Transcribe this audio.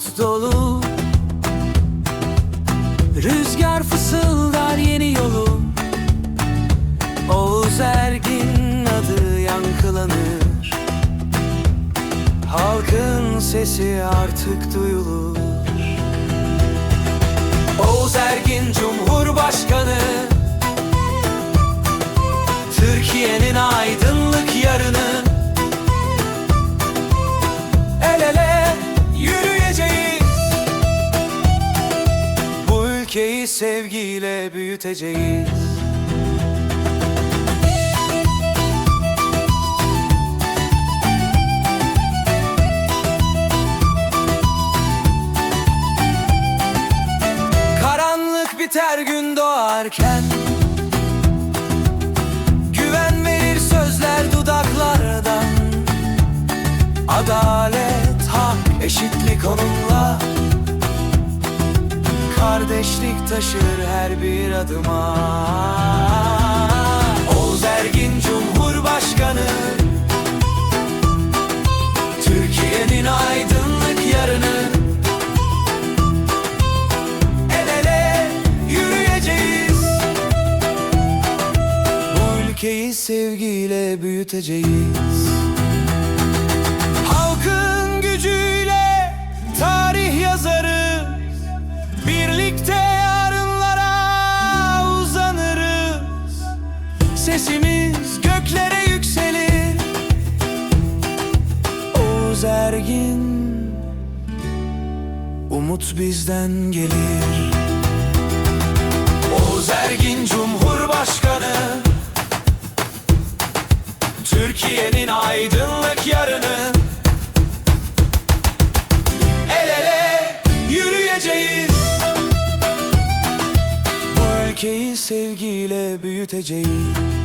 umut dolu. Rüzgar fısıldar yeni yolu. Oğuz Ergin adı yankılanır. Halkın sesi artık duyulur. Oğuz Ergin Cumhurbaşkanı. Türkiye ülkeyi sevgiyle büyüteceğiz. Karanlık biter gün doğarken Güven verir sözler dudaklardan. Adalet, hak, eşitlik onunla Kardeşlik taşır her bir adıma. Oğuz Ergin Cumhurbaşkanı Türkiye'nin aydınlık yarını. El ele yürüyeceğiz. Bu ülkeyi sevgiyle büyüteceğiz Umut bizden gelir. Oğuz Ergin Cumhurbaşkanı. Türkiye'nin aydınlık yarını. El ele yürüyeceğiz. Bu ülkeyi sevgiyle büyüteceğiz